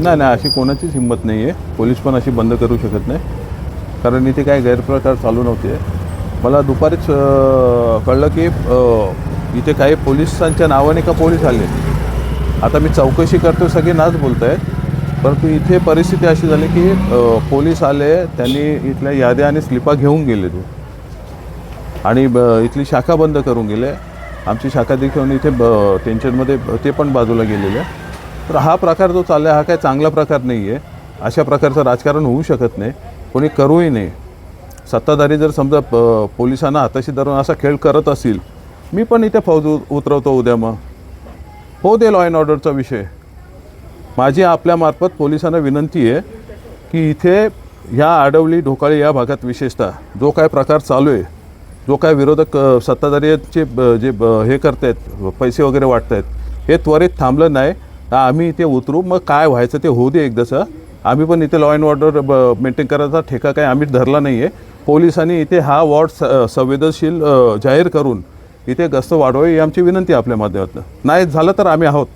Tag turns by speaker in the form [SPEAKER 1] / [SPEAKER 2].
[SPEAKER 1] नाही नाही अशी कोणाचीच हिंमत नाही आहे पोलीस पण अशी बंद करू शकत नाही. कारण इथे काही गैरप्रकार चालू नव्हते. मला दुपारीच कळलं की इथे काही पोलिसांच्या नावाने का पोलीस आले? आता मी चौकशी करतो सगळे नाच बोलत आहेत परंतु इथे परिस्थिती अशी झाली की पोलीस आले त्यांनी इथल्या याद्या आणि स्लिपा घेऊन गेले ते. आणि ब- इथली शाखा बंद करून गेले. आमची शाखा देखील इथे ब- टेन्शनमध्ये ते पण बाजूला गेलेले. तर हा प्रकार जो चालला आहे हा काही चांगला प्रकार नाही आहे अशा प्रकारचं राजकारण होऊ शकत नाही. कोणी करूही नाही सत्ताधारी जर समजा प- पोलिसांना हाताशी धरून असा खेळ करत असतील मी पण इथे फौज उतरवतो उद्या मग. हो दे लॉ अँड ऑर्डरचा विषय. माझी आपल्यामार्फत पोलिसांना विनंती आहे की इथे ह्या आडवली ढोकाळी या भागात विशेषतः जो काय प्रकार चालू आहे जो काय विरोधक सत्ताधारीचे ब- जे ब- हे आहेत पैसे वगैरे वाटत आहेत हे त्वरित थांबलं नाही. तर आम्ही इथे उतरू. मग काय व्हायचं ते होऊ दे एकदाचं आम्ही पण इथे लॉ अँड ऑर्डर मेंटेन करायचा ठेका काही आम्ही धरला नाही आहे पोलिसांनी इथे हा वॉर्ड स संवेदनशील जाहीर करून इथे गस्त वाढवावी ही आमची विनंती आपल्या माध्यमातून. नाही झालं तर आम्ही आहोत.